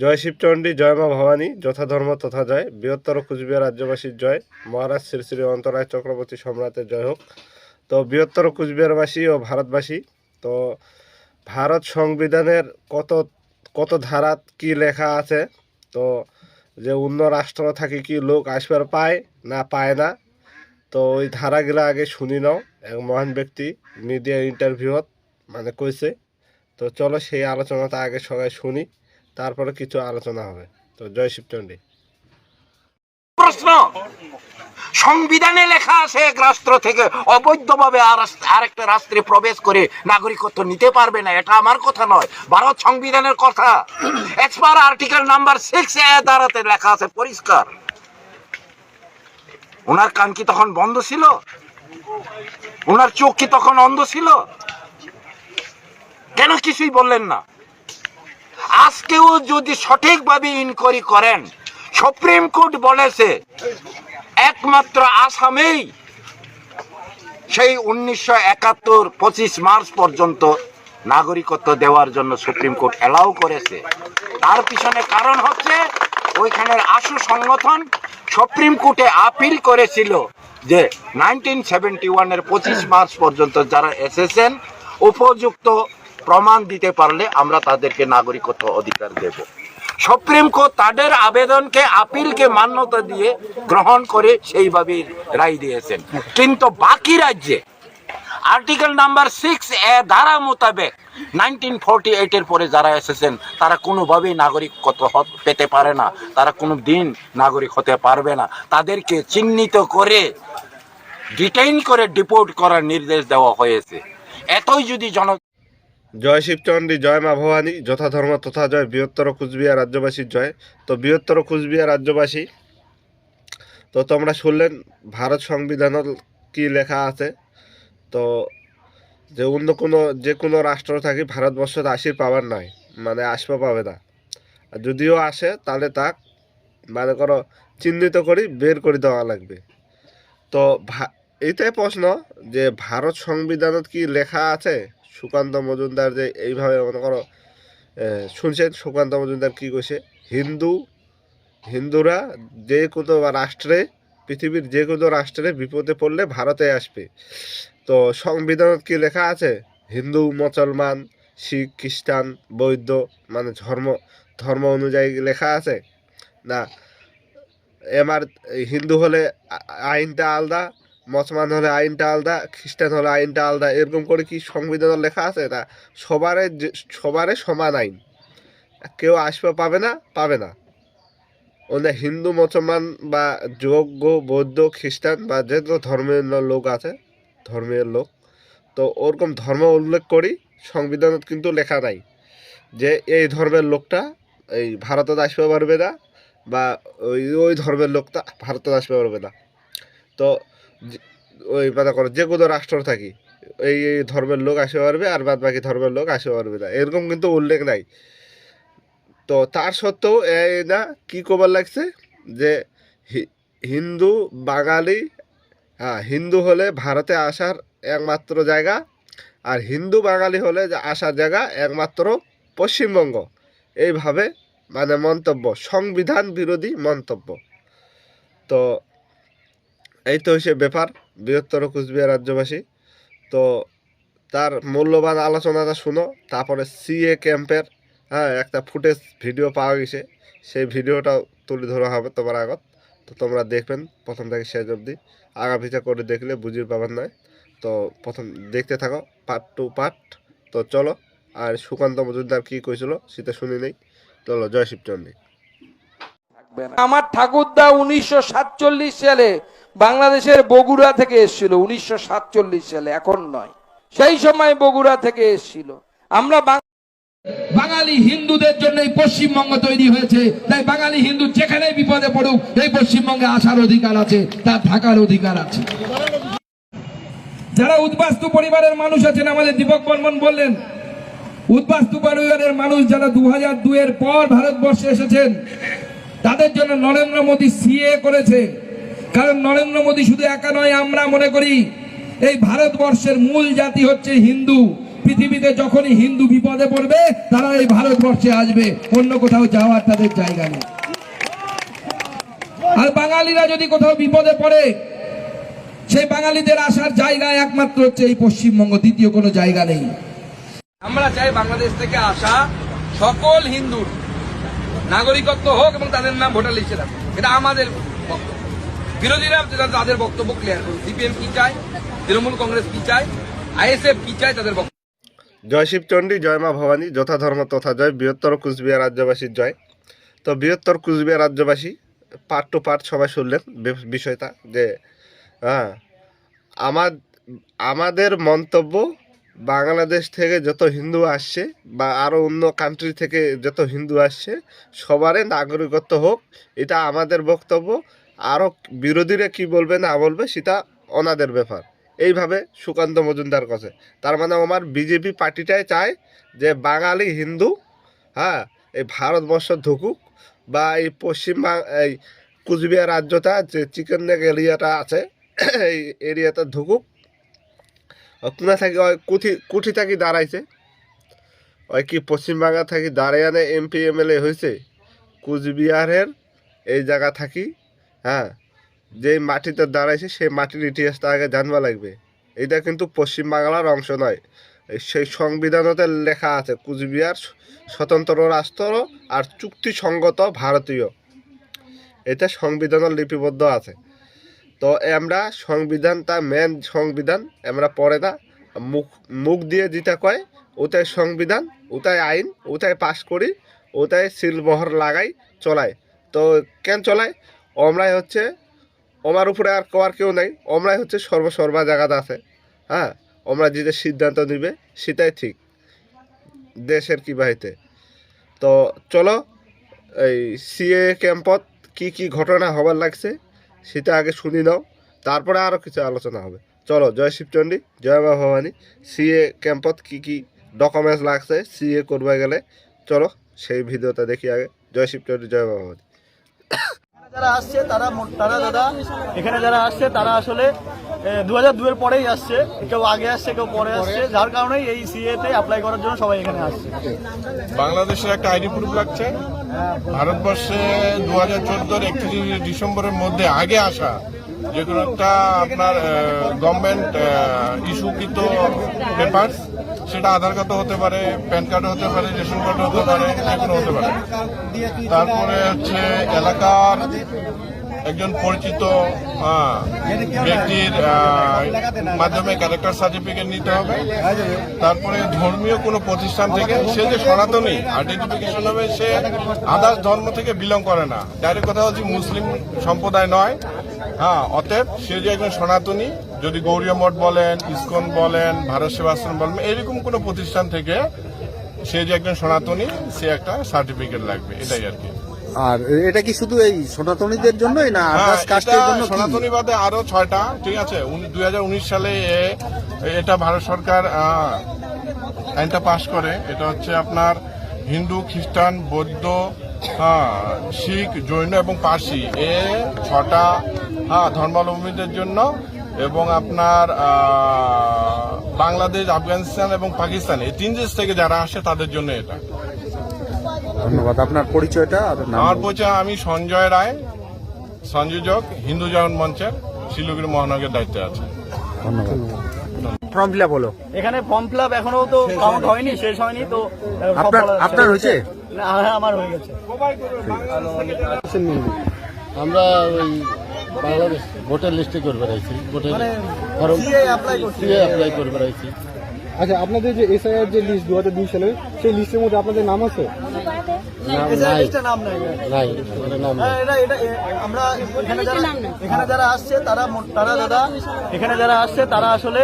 জয় শিবচণ্ডী, জয় মা ভবানী যথাধর্ম তথা জয়। বৃহত্তর কুচবিহার রাজ্যবাসীর জয়। মহারাজ শ্রী শ্রী অন্তরায় চক্রবর্তী সম্রাটের জয় হোক। তো বৃহত্তর কুচবিহারবাসী ও ভারতবাসী, তো ভারত সংবিধানের কত কত ধারাত কি লেখা আছে? তো যে অন্য রাষ্ট্র থাকি কি লোক আসবার পায় না পায় না? তো ওই ধারাগুলো আগে শুনি নাও। এক মহান ব্যক্তি মিডিয়া ইন্টারভিউত মানে কইছে। তো চলো সেই আলোচনাটা আগে সবাই শুনি। তারপরে কিছু আলোচনা হবে। তো জয় শিবচণ্ডী প্রশ্ন। সংবিধানে লেখা আছে, এক রাষ্ট্র থেকে অবৈধভাবে আর আরেকটা রাষ্ট্রে প্রবেশ করে নাগরিকত্ব নিতে পারবে না, এটা আমার কথা নয়। ভারত সংবিধানের কথা। As per article number six এ দ্বারাতে লেখা আছে, পরিষ্কার। ওনার কান কি তখন বন্ধ ছিল? ওনার চোখ কি তখন অন্ধ ছিল? কেন কিছুই বললেন না? আজকেও যদি সঠিকভাবে ইনকোয়ারি করেন সুপ্রিম কোর্ট বলেছে, একমাত্র আসামেই সেই উনিশশো একাত্তর পঁচিশ মার্চ পর্যন্ত নাগরিকত্ব দেওয়ার জন্য সুপ্রিম কোর্ট অ্যালাউ করেছে। তার পিছনে কারণ হচ্ছে, ওইখানের আশু সংগঠন সুপ্রিম কোর্টে আপিল করেছিল যে নাইনটিন সেভেন্টি ওয়ানের পঁচিশ মার্চ পর্যন্ত যারা এসেছেন, উপযুক্ত প্রমাণ দিতে পারলে আমরা তাদেরকে নাগরিকত্ব অধিকার দেব। সুপ্রিম কোর্ট তাদের আবেদনকে, আপিলকে মান্যতা দিয়ে গ্রহণ করে সেইভাবে রায় দিয়েছেন। কিন্তু বাকি রাজ্যে আর্টিকেল নাম্বার সিক্স এ ধারা মোতাবেক নাইনটিন ফোরটি এইটের পরে যারা এসেছেন, তারা কোনোভাবেই নাগরিকত্ব পেতে পারে না। তারা কোনো দিন নাগরিক হতে পারবে না। তাদেরকে চিহ্নিত করে ডিটেইন করে ডিপোর্ট করার নির্দেশ দেওয়া হয়েছে। এতই যদি জন জয় শিবচণ্ডী জয় মা ভবানী যথাধর্ম তথা জয়। বৃহত্তর কুচবিহার রাজ্যবাসীর জয়। তো বৃহত্তর কুচবিহার রাজ্যবাসী, তো তোমরা শুনলেন ভারত সংবিধানত কি লেখা আছে? তো যে অন্য কোনো, যে কোনো রাষ্ট্র থাকি ভারতবর্ষত আসির পাবার নাই মানে আসবা পাবে না। যদিও আসে, তাহলে তাক মানে করো, চিহ্নিত করি, বের করে দেওয়া লাগবে। তো এইটাই প্রশ্ন যে ভারত সংবিধানত কি লেখা আছে? সুকান্ত মজুমদার যে এইভাবে মনে করো শুনছেন? সুকান্ত মজুমদার কী কইছে? হিন্দু, হিন্দুরা যে কোনো রাষ্ট্রে, পৃথিবীর যে কোনো রাষ্ট্রে বিপদে পড়লে ভারতে আসবে। তো সংবিধানত কি লেখা আছে? হিন্দু, মুসলমান, শিখ, খ্রিস্টান, বৌদ্ধ মানে ধর্ম ধর্ম অনুযায়ী লেখা আছে? না এমার হিন্দু হলে আইনটা আলাদা মুসলমান হলে আইনটা আলাদা, খ্রিস্টান হলে আইনটা আলাদা, এরকম করে কি সংবিধানে লেখা আছে? না, সবারে সবারে সমান আইন। কেউ আসবে পাবে না পাবে না। ওদের হিন্দু, মুসলমান বা যোগ্য, বৌদ্ধ, খ্রিস্টান বা যে ধর্মের লোক আছে, ধর্মের লোক। তো ওরকম ধর্ম উল্লেখ করি, সংবিধানত কিন্তু লেখা নাই। যে এই ধর্মের লোকটা এই ভারতত আসবে পারবে না বা ওই ওই ধর্মের লোকটা ভারতত আসবে পারবে না। তো ওই মানে করো, যে কোনো রাষ্ট্র থাকি। এই এই ধর্মের লোক আসতে পারবে, আর বাদ বাকি ধর্মের লোক আসতে পারবে না। এরকম কিন্তু উল্লেখ নাই। তো তার সত্ত্বেও না, কী কবার লাগছে? যে হিন্দু, বাঙালি হ্যাঁ হিন্দু হলে ভারতে আসার একমাত্র জায়গা, আর হিন্দু, বাঙালি হলে আসার জায়গা একমাত্র পশ্চিমবঙ্গ। এইভাবে মানে মন্তব্য, সংবিধান বিরোধী মন্তব্য। তো এই তো হচ্ছে ব্যাপার, বৃহত্তর কুচবিহার রাজ্যবাসী। তো তার মূল্যবান আলোচনাটা শুনো, তারপরে সিএ ক্যাম্পের হ্যাঁ একটা ফুটেজ ভিডিও পাওয়া গেছে। সেই ভিডিওটাও তুলে ধরা হবে তোমার আগত। তো তোমরা দেখবেন, প্রথম থেকে শেষ অবধি। আগা পিছা করে দেখলে বুঝিয়ে পাবেন নয়। তো প্রথম দেখতে থাকো পার্ট টু পার্ট তো চলো, আর সুকান্ত মজুমদার কী কইছিল সেটা শুনি নেই। চলো, জয় শিবচন্ডী। আমার ঠাকুরদা উনিশশো সাতচল্লিশ সালে বাংলাদেশের বগুড়া থেকে এসেছিল, উনিশশো সাতচল্লিশ সালে, এখন নয়। সেই সময় বগুড়া থেকে এসেছিল। আমরা বাঙালি হিন্দুদের জন্য এই পশ্চিমবঙ্গ তৈরি হয়েছে। তাই বাঙালি হিন্দু যেখানে বিপদে পড়ুক, এই পশ্চিমবঙ্গে আসার অধিকার আছে, তার থাকার অধিকার আছে। যারা উদ্বাস্তু পরিবারের মানুষ আছেন, আমাদের দীপক বর্মন বললেন, উদ্বাস্তু পরিবারের মানুষ যারা দু হাজার দুয়ের পর ভারতবর্ষে এসেছেন তাদের জন্য নরেন্দ্র মোদী সিএ করেছে। কারণ নরেন্দ্র মোদী শুধু একা নয়, আমরা মনে করি এই ভারতবর্ষের মূল জাতি হচ্ছে হিন্দু। পৃথিবীতে যখনই হিন্দু বিপদে পড়বে, তারা এই ভারতবর্ষে আসবে। অন্য কোথাও যাওয়ার তাদের জায়গা নেই। আর বাঙালিরা যদি কোথাও বিপদে পড়ে, সেই বাঙালিদের আসার জায়গা একমাত্র হচ্ছে এই পশ্চিমবঙ্গ, দ্বিতীয় কোনো জায়গা নেই। আমরা চাই বাংলাদেশ থেকে আসা সকল হিন্দুর নাগরিকত্ব হোক এবং তাদের নাম ভোটার লিস্টে থাকুক এটা আমাদের বক্তব্য। বিরোধীরা তাদের বক্তব্য ক্লিয়ার করুন। সিপিএম কি চায়? তৃণমূল কংগ্রেস কি চায়? আইএসএফ কি চায়? তাদের বক্তব্য। জয় শিবচণ্ডী জয় মা ভবানী, যথা ধর্ম তথা জয়। বৃহত্তর কুচবিহার রাজ্যবাসীর জয়। তো বৃহত্তর কুচবিহার রাজ্যবাসী পার্ট টু পার্ট সবাই শুনলেন বিষয়টা যে হ্যাঁ আমার, আমাদের মন্তব্য বাংলাদেশ থেকে যত হিন্দু আসছে বা আরও অন্য কান্ট্রি থেকে যত হিন্দু আসছে, সবারই নাগরিকত্ব হোক, এটা আমাদের বক্তব্য। আরও বিরোধীরা কি বলবে, না বলবে, সেটা ওনাদের ব্যাপার। এইভাবে সুকান্ত মজুমদার কাছে তার মানে আমার বিজেপি পার্টিটাই চায় যে বাঙালি হিন্দু হ্যাঁ এই ভারতবর্ষ ঢুকুক বা এই পশ্চিম এই কুচবিহার রাজ্যটা যে চিকেন নেক এরিয়াটা আছে, এই এরিয়াটা ঢুকুক। কোনা থাকি ওই কুঠি কুঠি থাকি দাঁড়াইছে। ওই কি পশ্চিমবাংলা থাকি দাঁড়ায় আনে এমপি, এমএলএ হয়েছে কুচবিহারের এই জায়গা থাকি হ্যাঁ যে মাটিতে দাঁড়াইছে সেই মাটির ইতিহাসটা আগে জানবা লাগবে। এটা কিন্তু পশ্চিমবাংলার অংশ নয়। সেই সংবিধানতে লেখা আছে, কুচবিহার স্বতন্ত্র রাষ্ট্র আর চুক্তিসঙ্গত ভারতীয়। এটা সংবিধানের লিপিবদ্ধ আছে। তো আমরা সংবিধানটা মেন সংবিধান, আমরা পড়ে না মুখ মুখ দিয়ে যেটা কয়, ওটাই সংবিধান, ওটাই আইন, ওটাই পাশ করি, ওটাই সিলমোহর লাগাই, চলাই। তো কেন চলাই? আমরাই হচ্ছে আমার উপরে আর কোয়ার কেউ নেই আমরাই হচ্ছে সর্বসর্বা জায়গাতে আছে। হ্যাঁ আমরা যেটা সিদ্ধান্ত নিবে, সেটাই ঠিক। দেশের কি বাহিতে তো চলো, এই সিএ ক্যাম্পত কি কি ঘটনা হবার লাগছে সেটা আগে শুনি নাও, তারপরে আরও কিছু আলোচনা হবে। চলো, জয় শিবচণ্ডী জয় মা ভবানী। সিএ ক্যাম্পত কী কী ডকুমেন্টস লাগছে, সিএ করবে গেলে? চলো, সেই ভিডিওটা দেখি আগে। জয় শিবচণ্ডী জয় মা ভবানী। যারা আসছে, তারা তারা দাদা, এখানে যারা আসছে, তারা আসলে দু হাজার দুয়ের পরেই আসছে। কেউ আগে আসছে কেউ পরে আসছে। যার কারণেই এই সিএ তে অ্যাপ্লাই করার জন্য সবাই এখানে আসছে। বাংলাদেশের একটা আইডি প্রুফ লাগছে। ভারতবর্ষে দু হাজার চোদ্দোর একত্রিশে ডিসেম্বরের মধ্যে আগে আসা যে কোনো একটা আপনার গভর্নমেন্ট ইস্যুকৃত পেপার সেটা আধার কার্ডও হতে পারে প্যান কার্ডও হতে পারে রেশন কার্ডও হতে পারে যে কোনো হতে পারে। তারপরে হচ্ছে এলাকার একজন পরিচিত ব্যক্তির মাধ্যমে ক্যারেক্টার সার্টিফিকেট নিতে হবে। তারপরে ধর্মীয় কোনো প্রতিষ্ঠান থেকে সে যে সনাতনী আইডেন্টিফিকেশন হবে, সে আদার্স ধর্ম থেকে বিলং করে না। ডাইরেক্ট কথা হচ্ছে মুসলিম সম্প্রদায় নয়। হ্যাঁ অতএব সে যে একজন সনাতনী, যদি গৌরীয় মঠ বলেন, ইসকন বলেন, ভারত সেবাশ্রম বলেন, এরকম কোনো প্রতিষ্ঠান থেকে সে যে একজন সনাতনী, সে একটা সার্টিফিকেট লাগবে, এটাই আর কি। আর এটা কি শুধু এই সনাতনীদের জন্যই না হ্যাঁ, আদার্স কাস্টের জন্য? সনাতনী বাদে আরও ছয়টা ঠিক আছে? দুই হাজার উনিশ সালে এটা ভারত সরকার আইনটা পাশ করে। এটা হচ্ছে আপনার হিন্দু খ্রিস্টান বৌদ্ধ হ্যাঁ, শিখ জৈন এবং পার্সি। এ ছটা হ্যাঁ ধর্মাবলম্বীদের জন্য এবং আপনার বাংলাদেশ আফগানিস্তান এবং পাকিস্তান। এই তিন দেশ থেকে যারা আসে তাদের জন্য এটা। ধন্যবাদ। আপনার পরিচয়টা আর নাম আমার পরিচয় আমি সঞ্জয় রায় সংযোজক হিন্দু জাগরণ মঞ্চের শিলিগুড়ি মহানগরের দায়িত্বে আছে। ধন্যবাদ। ফর্ম ফিল আপ হলো। এখানে ফর্ম ফিল এখনও তো কাউন্ট হয়নি। শেষ হয়নি তো আপনার আপনার হয়েছে? না, হ্যাঁ, আমার হয়ে গেছে। আমরা ওই বাংলাদেশ ভোটার লিস্টে করে বেড়াইছি ভোটার মানে ফর্ম সিএ অ্যাপ্লাই করে বেড়াইছি। আচ্ছা আপনাদের যে এসআইআর যে লিস্ট দু হাজার দুই সালের সেই লিস্টের মধ্যে আপনাদের নাম আছে? আমরা এখানে যারা এখানে যারা আসছে তারা মো- তারা দাদা এখানে যারা আসছে তারা আসলে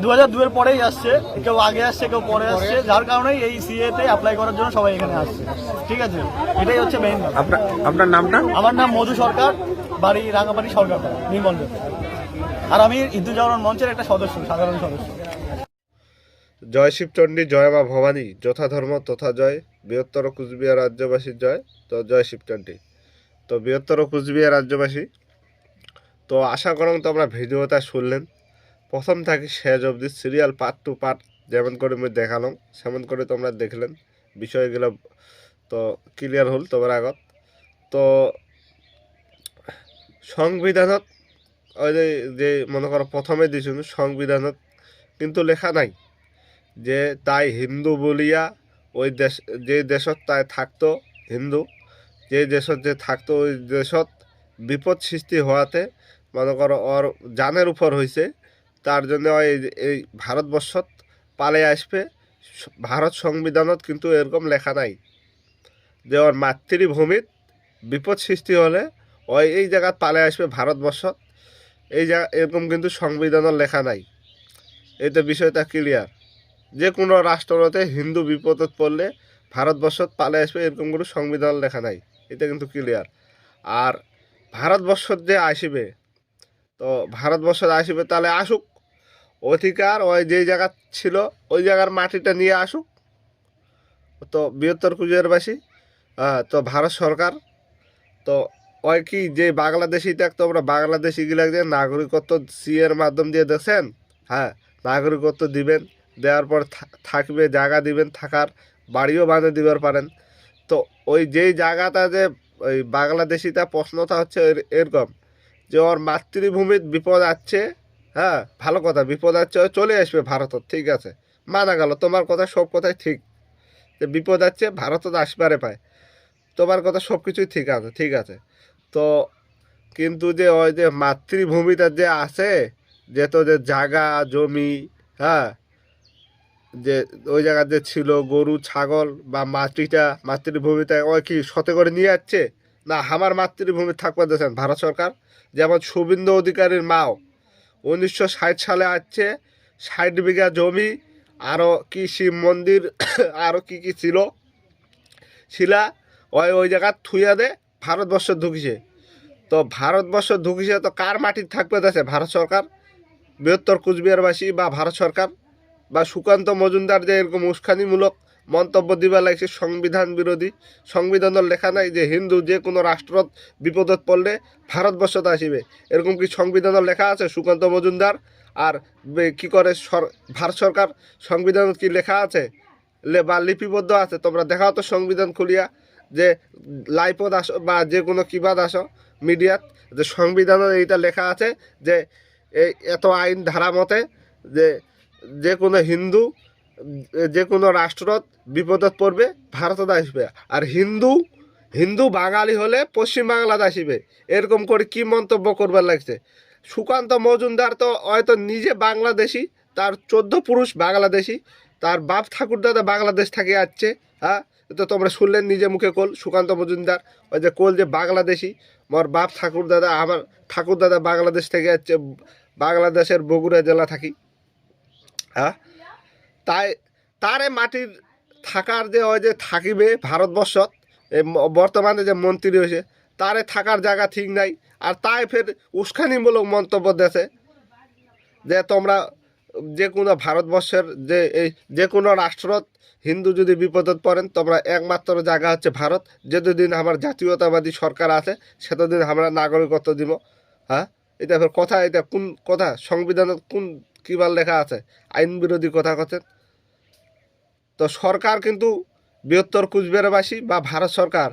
দু হাজার দুয়ের পরেই আসছে। কেউ আগে আসছে কেউ পরে আসছে। যার কারণেই এই সিএ তে অ্যাপ্লাই করার জন্য সবাই এখানে আসছে। ঠিক আছে? এটাই হচ্ছে মেইন আপনার আপনার নামটা? আমার নাম মধু সরকার বাড়ি রাঙাবাড়ি সরকার নির্মল আর আমি জাগরণ মঞ্চের একটা সদস্য সাধারণ সদস্য। জয় শিবচণ্ডী, জয় মা ভবানী, যথা ধর্ম তথা জয়। বৃহত্তর কুচবিহার রাজ্যবাসীর জয়, তো জয় শিবচণ্ডী। তো বৃহত্তর কুচবিহার রাজ্যবাসী, তো আশা করুন তোমরা ভিডিওটা শুনলেন। প্রথম থাকি শেষ অবধি সিরিয়াল পার্ট টু পার্ট যেমন করে আমি দেখালাম, সেমন করে তোমরা দেখলেন। বিষয়গুলো, তো ক্লিয়ার হল তোমার আগত। তো সংবিধানত, ওই যে মনে করো প্রথমে দিছিল সংবিধানত কিন্তু লেখা নাই। যে তাই হিন্দু বলিয়া ওই দেশ, যে দেশত তাই থাকতো হিন্দু, যে দেশত যে থাকতো ওই দেশত বিপদ সৃষ্টি হওয়াতে মনে করো ওর জানের উপর হয়েছে তার জন্য ওই এই ভারতবর্ষত পালে আসবে। ভারত সংবিধানত কিন্তু এরকম লেখা নাই যে ওর মাতৃভূমিত বিপদ সৃষ্টি হলে ওই, এই জায়গাত পালে আসবে ভারতবর্ষত। এই জায়গা এরকম কিন্তু সংবিধানের লেখা নাই। এতে বিষয়টা ক্লিয়ার যে কোনো রাষ্ট্রতে হিন্দু বিপদত পড়লে ভারতবর্ষত পালে আসবে এরকম কোনো সংবিধান লেখা নাই। এটা কিন্তু ক্লিয়ার আর ভারতবর্ষত যে আসবে তো ভারতবর্ষত আসবে তাহলে আসুক। অধিকার ওই যেই জায়গা ছিল ওই জায়গার মাটিটা নিয়ে আসুক। তো বৃহত্তর আহ, তো ভারত সরকার তো ওই কি যে বাংলাদেশি আমরা বাংলাদেশি গুলাকে যে নাগরিকত্ব সি এর মাধ্যম দিয়ে দেখছেন? হ্যাঁ নাগরিকত্ব দিবেন। দেওয়ার পর থাকবে, জায়গা দিবেন, থাকার বাড়িও বাঁধে দিবার পারেন। তো ওই যেই জায়গাটা যে ওই বাংলাদেশিটা প্রশ্নটা হচ্ছে এর- এরকম যে ওর মাতৃভূমির বিপদ আছে হ্যাঁ ভালো কথা, বিপদ আছে, ও চলে আসবে ভারতত, ঠিক আছে। মানা গেল, তোমার কথা সব কথাই ঠিক। যে বিপদ আছে, ভারতত আসবারে পায়। তোমার কথা সব কিছুই ঠিক আছে ঠিক আছে। তো কিন্তু যে ওই যে মাতৃভূমিটা যে আছে, যে তো যে জায়গা, জমি হ্যাঁ যে ওই জায়গা যে ছিল গরু, ছাগল বা মাটিটা মাতৃভূমিটা ওই কি সতে করে নিয়ে যাচ্ছে? না, আমার মাতৃভূমি থাকবে দিয়েছেন ভারত সরকার। যেমন শুভেন্দু অধিকারীর মাও উনিশশো ষাট সালে আসছে, ষাট বিঘা জমি আরও কি শিব মন্দির আরও কি কি ছিল। শিলা ওই ওই জায়গা থুইয়া দে, ভারতবর্ষ ঢুকিছে। তো ভারতবর্ষ ঢুকিছে তো কার মাটির থাকবে দেশে ভারত সরকার? বৃহত্তর কুচবিহারবাসী বা ভারত সরকার? বা সুকান্ত মজুমদার যে এরকম উস্কানিমূলক মন্তব্য দিবা লাগছে, সংবিধান বিরোধী সংবিধানের লেখা নাই যে হিন্দু যে কোনো রাষ্ট্রত বিপদত পড়লে ভারতবর্ষত আসিবে। এরকম কি সংবিধানের লেখা আছে, সুকান্ত মজুমদার? আর কি করে ভারত সরকার সংবিধানত কি লেখা আছে? বা লিপিবদ্ধ আছে? তোমরা দেখাও তো সংবিধান খুলিয়া যে লাইপদ আসো, বা যে কোনো কিবাদ আসো মিডিয়াত, যে সংবিধানে এইটা লেখা আছে যে এত আইন ধারা মতে যে যে কোনো হিন্দু যে কোনো রাষ্ট্রত বিপদত পড়বে, ভারতত আসবে। আর হিন্দু হিন্দু বাঙালি হলে পশ্চিম বাংলাতে আসিবে। এরকম করে কি মন্তব্য করবার লাগছে? সুকান্ত মজুমদার তো হয়তো নিজে বাংলাদেশি, তার চোদ্দ পুরুষ বাংলাদেশি, তার বাপ ঠাকুরদাদা বাংলাদেশ থেকে আসছে হ্যাঁ? তো তোমরা শুনলেন নিজে মুখে কোল, সুকান্ত মজুমদার। ওই যে কোল যে বাংলাদেশি, মোর বাপ ঠাকুরদাদা আমার ঠাকুরদাদা বাংলাদেশ থেকে আসছে, বাংলাদেশের বগুড়া জেলা থাকি। হ্যাঁ? তাই, তারে মাটির থাকার যে ওই যে থাকিবে ভারতবর্ষত বর্তমানে যে মন্ত্রী হয়েছে তারে থাকার জায়গা ঠিক নাই। আর তাই ফের উস্কানিমূলক মন্তব্য দেশে যে তোমরা যে কোনো ভারতবর্ষের যে এই যে কোনো রাষ্ট্রত হিন্দু যদি বিপদত পড়েন, তোমরা একমাত্র জায়গা হচ্ছে ভারত। যতদিন আমার জাতীয়তাবাদী সরকার আছে, সেতদিন আমরা নাগরিকত্ব দিব। হ্যাঁ? এটা ফের কথা, এটা কোন কথা? সংবিধানের কোন কিবার লেখা আছে, আইন বিরোধী কথা কথা তো সরকার কিন্তু বৃহত্তর কুচবিহারবাসী বা ভারত সরকার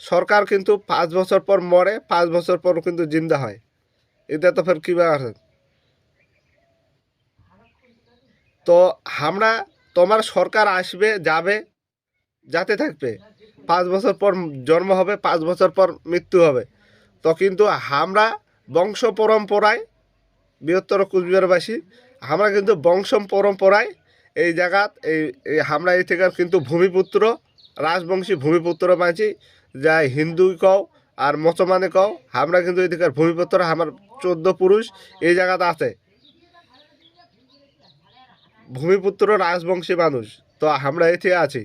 সরকার কিন্তু পাঁচ বছর পর মরে, পাঁচ বছর পর কিন্তু জিন্দা হয়। এটা তো ফের কিবা আছে? তো আমরা তোমার সরকার আসবে, যাবে, যাতে থাকবে। পাঁচ বছর পর জন্ম হবে, পাঁচ বছর পর মৃত্যু হবে। তো কিন্তু আমরা বংশ পরম্পরায় বৃহত্তর কুচবিহারবাসী আমরা কিন্তু বংশম পরম্পরায় এই জায়গাত, এই আমরা এই থেকে কিন্তু ভূমিপুত্র, রাজবংশী ভূমিপুত্র পাইছি যা হিন্দু কও আর মুসলমানে কও আমরা কিন্তু এই থেকে ভূমিপুত্র আমার চোদ্দ পুরুষ এই জায়গাতে আছে। ভূমিপুত্র, রাজবংশী মানুষ, তো আমরা এতে আছি।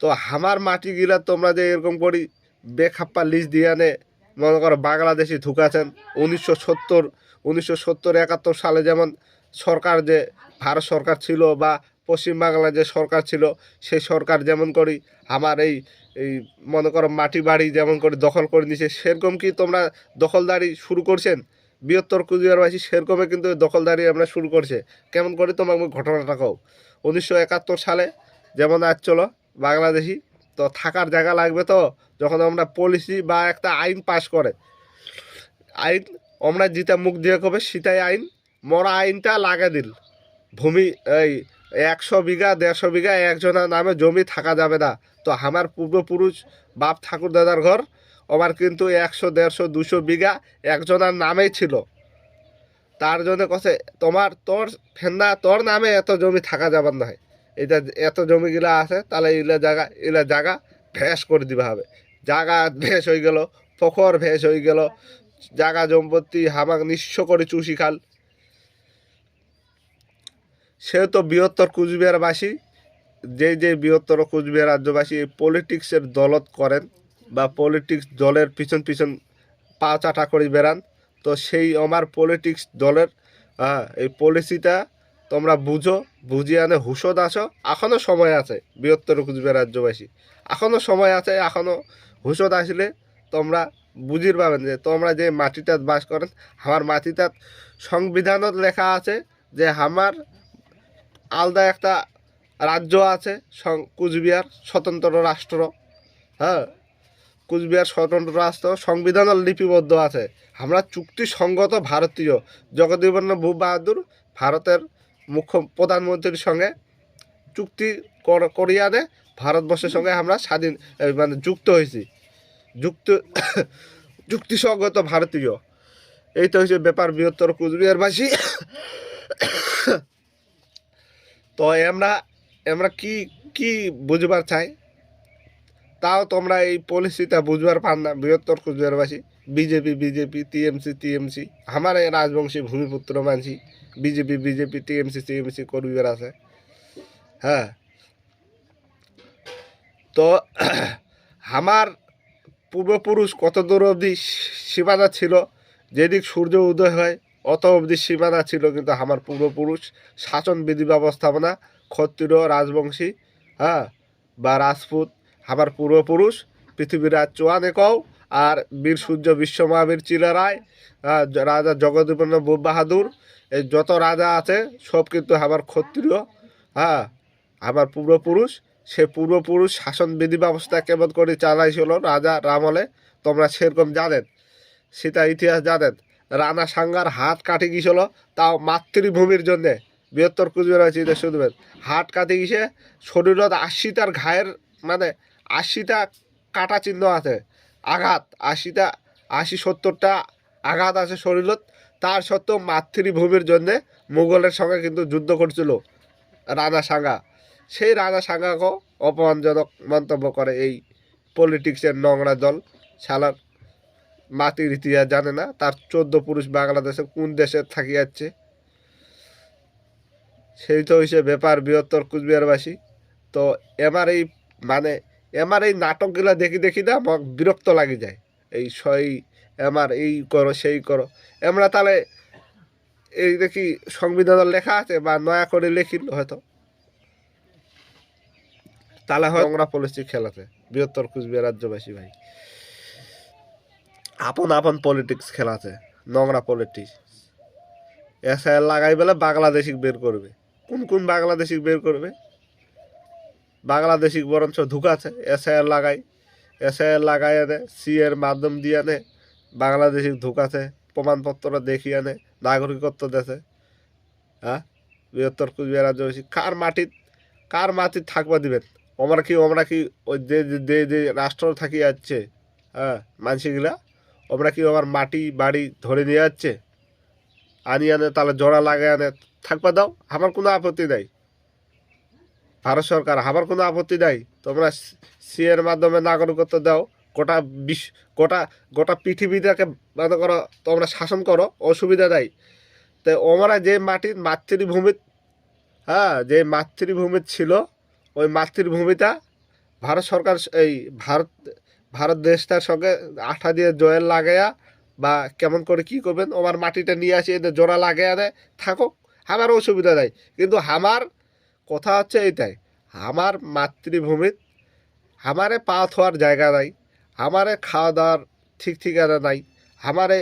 তো আমার মাটি গিলা তোমরা যে এরকম করি বেখাপ্পা লিজ দিয়ে আনে মনে করো বাংলাদেশি ঢুকাছেন, উনিশশো সত্তর উনিশশো সত্তর একাত্তর সালে যেমন সরকার যে ভারত সরকার ছিল বা পশ্চিমবাংলার যে সরকার ছিল, সেই সরকার যেমন করি, আমার এই এই মনে করো মাটি বাড়ি যেমন করে দখল করে নিছে, সেরকম কি তোমরা দখলদারি শুরু করছেন? বৃহত্তর কুচবিহারবাসী সেরকমই কিন্তু দখলদারি আমরা শুরু করছে। কেমন করে তোমাকে ঘটনাটা কও? উনিশশো একাত্তর সালে যেমন আজ চলো, বাংলাদেশি, তো থাকার জায়গা লাগবে তো? যখন আমরা পলিসি বা একটা আইন পাস করে, আইন আমরা যেটা মুখ দিয়ে কবে সেটাই আইন মরা আইনটা লাগা দিল। ভূমি, এই একশো বিঘা, দেড়শো বিঘা একজনের নামে জমি থাকা যাবে না। তো আমার পূর্বপুরুষ বাপ ঠাকুর দাদার ঘর, আমার কিন্তু একশো, দেড়শো, দুশো বিঘা একজনের নামেই ছিল। তার জন্য কছে তোমার, তোর ফেন্দা, তোর নামে এত জমি থাকা যাবার না। এটা এত জমিগুলা আছে, তাহলে এগুলা জায়গা এগুলা জায়গা ভেস করে দিবা হবে। জায়গা ভেস হয়ে গেল, ফখর ভেস হয়ে গেল, জায়গা জম্পত্তি হামাক নিঃস্ব করে চুষি খাল। সে তো বৃহত্তর কুচবিহারবাসী যে যে বৃহত্তর কুচবিহার রাজ্যবাসী এই পলিটিক্সের দলত করেন বা পলিটিক্স দলের পিছন পিছন পা চাটা করে বেড়ান, তো সেই আমার পলিটিক্স দলের এই পলিসিটা তোমরা বুঝো, বুঝিয়ে আনে হুশদ আসো এখনও সময় আছে বৃহত্তর কুচবিহার রাজ্যবাসী। এখনও সময় আছে এখনও হুশদ আসলে তোমরা বুঝির পাবেন যে তোমরা যে মাটিটাত বাস করেন, আমার মাটিটাত সংবিধানত লেখা আছে যে আমার আলাদা একটা রাজ্য আছে কুচবিহার স্বতন্ত্র রাষ্ট্র। হ্যাঁ কুচবিহার স্বতন্ত্র রাষ্ট্র সংবিধানের লিপিবদ্ধ আছে। আমরা চুক্তি সঙ্গত ভারতীয়। জগদীবন্য ভূ বাহাদুর ভারতের মুখ্য প্রধানমন্ত্রীর সঙ্গে চুক্তি কর- করিয়া দে, ভারতবর্ষের সঙ্গে আমরা স্বাধীন মানে যুক্ত হয়েছি যুক্ত যুক্তিসঙ্গত ভারতীয়। এই তো হচ্ছে ব্যাপার বৃহত্তর কুচবিহারবাসী। তো আমরা আমরা কি কি বুঝবার চাই? তাও তোমরা এই পলিসিটা বুঝবার পান না, বৃহত্তর কুচবিহারবাসী বিজেপি বিজেপি, টিএমসি টিএমসি, আমার এই রাজবংশী ভূমিপুত্র মানছি, বিজেপি বিজেপি, টিএমসি টিএমসি করবিবার আছে। হ্যাঁ। তো আমার পূর্বপুরুষ কত দূর অবধি সীমানা ছিল, যেদিক সূর্য উদয় হয় অত অবধি সীমানা ছিল কিন্তু আমার পূর্বপুরুষ শাসন বিধি ব্যবস্থাপনা ক্ষত্রিয় রাজবংশী হ্যাঁ বা রাজপুত আমার পূর্বপুরুষ পৃথিবীর রাজ চোয়ানে কও আর বীর সূর্য বিশ্ব মহাবীর চিলারায় আহ, রাজা জগদীপন্ন বুব বাহাদুর এই যত রাজা আছে সব কিন্তু আমার ক্ষত্রিয় হ্যাঁ আমার পূর্বপুরুষ। সে পূর্বপুরুষ শাসন বিধি ব্যবস্থা কেমন করে চালাইছিল রাজা রামলে তোমরা সেরকম জানেন সেটা ইতিহাস জানেন। রানা সাঙ্গার হাত কাটে গিয়েছিল, তাও মাতৃভূমির জন্যে। বৃহত্তর কুচবিহার চিন্তা শুনবেন হাত কাটে গিয়েছে, শরীরত আশিটার ঘায়ের মানে আশিটা কাটা চিহ্ন আছে, আঘাত, আশিটা, আশি সত্তরটা আঘাত আছে শরীরত। তার সত্ত্বেও মাতৃভূমির জন্যে মুঘলের সঙ্গে কিন্তু যুদ্ধ করছিল রানা সাঙ্গা। সেই রানা সাঙ্গাকেও অপমানজনক মন্তব্য করে এই পলিটিক্সের নোংরা দল, শালার মাটির ইতিহাস জানে না। তার চোদ্দ পুরুষ বাংলাদেশে কোন দেশে থাকি যাচ্ছে? সেই তো হয়েছে ব্যাপার বৃহত্তর কুচবিহারবাসী। তো এবার এই মানে এবার এই নাটকগুলো দেখি দেখি না আমার বিরক্ত লাগে যায়। এই সই এমার এই করো সেই করো। আমরা তাহলে এই দেখি সংবিধানের লেখা আছে বা নয়া করে লেখিল হয়তো। তাহলে হয় নোংরা পলিসি খেলাতে বৃহত্তর কুচবিহার রাজ্যবাসী ভাই। আপন আপন পলিটিক্স খেলাতে নোংরা পলিটিক্স এসআইআর লাগাই বেলে বাংলাদেশি বের করবে। কোন কোন বাংলাদেশি বের করবে? বাংলাদেশি বরঞ্চ ঢুকাছে, এসআইআর লাগাই। এসআইআর লাগাই আনে সি এর মাধ্যম দিয়ে আনে বাংলাদেশি ঢুকাছে, প্রমাণপত্র দেখিয়ে আনে নাগরিকত্ব দেশে হ্যাঁ? বৃহত্তর কুচবিহার রাজ্যবাসী কার মাটিত কার মাটির থাকবা দিবেন? আমরা কি আমরা কি ওই যে যে রাষ্ট্র থাকি যাচ্ছে হ্যাঁ মানসিগুলা আমরা কি আমার মাটি বাড়ি ধরে নিয়ে যাচ্ছে? আনি আনে, তাহলে জোড়া লাগে আনে। থাকবা দাও, আমার কোনো আপত্তি নাই। ভারত সরকার, আমার কোনো আপত্তি নাই। তোমরা সি এর মাধ্যমে নাগরিকত্ব দাও, গোটা বিশ্ব গোটা গোটা পৃথিবীটাকে মনে করো, তোমরা শাসন করো, অসুবিধা নাই। তো ওমরা যে মাটির মাতৃভূমি হ্যাঁ যে মাতৃভূমি ছিল, ওই মাতৃভূমিটা ভারত সরকার, এই ভারত ভারত দেশটার সঙ্গে আঠা দিয়ে জয়েল লাগাইয়া বা কেমন করে কি করবেন আমার মাটিটা নিয়ে আসি, এদের জোড়া লাগাইয়া দেয়, থাকুক, আমার অসুবিধা নাই। কিন্তু আমার কথা হচ্ছে এইটাই আমার মাতৃভূমির আমারে পা থোয়ার জায়গা নাই, আমারে খাওয়া দাওয়ার ঠিক ঠিকানা নাই, আমারে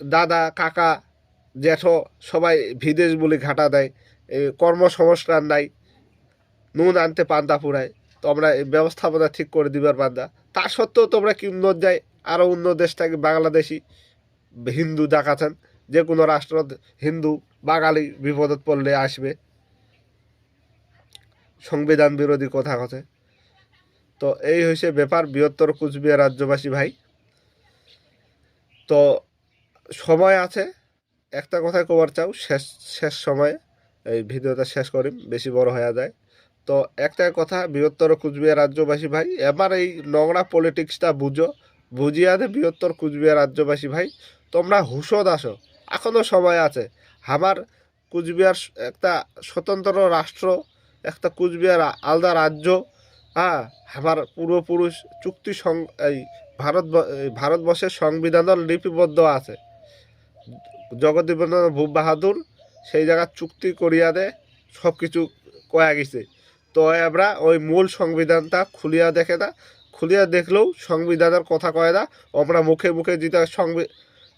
দাদা, কাকা, জ্যাঠো সবাই বিদেশ বলে ঘাটা দেয় এই কর্মসংস্থান নাই, নুন আনতে পান্তা পুরায় তোমরা ব্যবস্থাপনা ঠিক করে দিবার পান্তা তা সত্ত্বেও তোমরা কি উন্নত যায়? আরও অন্য দেশ থেকে, বাংলাদেশি, হিন্দু দেখাচ্ছেন। যে কোনো রাষ্ট্র হিন্দু, বাঙালি বিপদত পড়লে আসবে। সংবিধান বিরোধী কথা কথা তো এই হয়েছে ব্যাপার, বৃহত্তর কুচবিহার রাজ্যবাসী ভাই। তো সময় আছে। একটা কথাই কবার চাও, শেষ শেষ সময়ে, এই ভিডিওটা শেষ করিম, বেশি বড় হয়ে যায়। তো একটাই কথা, বৃহত্তর কুচবিহার রাজ্যবাসী ভাই, এবার এই নোংরা পলিটিক্সটা বুঝো। বুঝিয়া দে বৃহত্তর কুচবিহার রাজ্যবাসী ভাই, তোমরা হুশদ আসো এখনও সময় আছে। আমার কুচবিহার একটা স্বতন্ত্র রাষ্ট্র, একটা কুচবিহার আলাদা রাজ্য হ্যাঁ? আমার পূর্বপুরুষ চুক্তি সং এই ভারত ভারতবর্ষের সংবিধানের লিপিবদ্ধ আছে। জগদীবন্দ্র ভূপ বাহাদুর সেই জায়গার চুক্তি করিয়া দে সব কিছু কয়া গেছে। তো আমরা ওই মূল সংবিধানটা খুলিয়া দেখে না খুলিয়া দেখলেও সংবিধানের কথা কয় না আমরা মুখে মুখে যেটা সংবি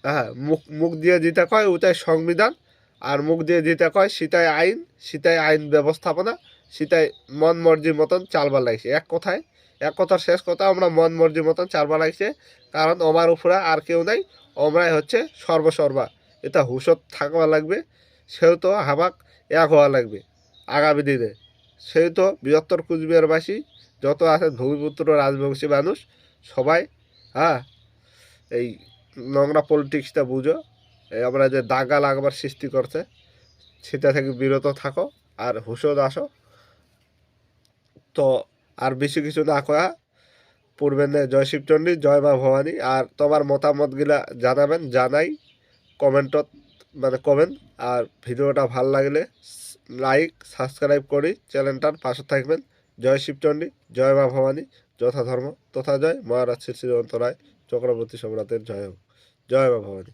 হ্যাঁ মুখ মুখ দিয়ে যেটা কয় ওটাই সংবিধান, আর মুখ দিয়ে যেটা কয় সেটাই আইন সেটাই আইন ব্যবস্থাপনা, সেটাই মন মর্জির মতন চালবার লাগছে। এক কথায়, এক কথার শেষ কথা, আমরা মন মর্জির মতন চালবার লাগছে, কারণ আমার উপরে আর কেউ নাই আমরাই হচ্ছে সর্বসর্বা। এটা হুশত থাকবা লাগবে, সেও তো হাবাক এক হওয়া লাগবে, আগামী দিনে। সেহেতু বৃহত্তর কুচবিহারবাসী যত আছে ভূমিপুত্র, রাজবংশী মানুষ, সবাই হ্যাঁ এই নোংরা পলিটিক্সটা বুঝো। এই আমরা যে দাগা লাগবার সৃষ্টি করছে, সেটা থেকে বিরত থাকো আর হুশদ আসো। তো আর বেশি কিছু না কয়া পূর্বের জয় শিবচণ্ডী জয় মা ভবানী। আর তোমার মতামতগুলা জানাবেন, জানাই কমেন্টত মানে কমেন্ট, আর ভিডিওটা ভালো লাগলে লাইক সাবস্ক্রাইব করি চ্যানেলটার পাশে থাকবেন। জয় শিবচণ্ডী জয় মা ভবানী যথা ধর্ম তথা জয় মহারাজ শ্রী শ্রী অন্তরায় চক্রবর্তী সম্রাটের জয় হোক। জয় মা ভবানী।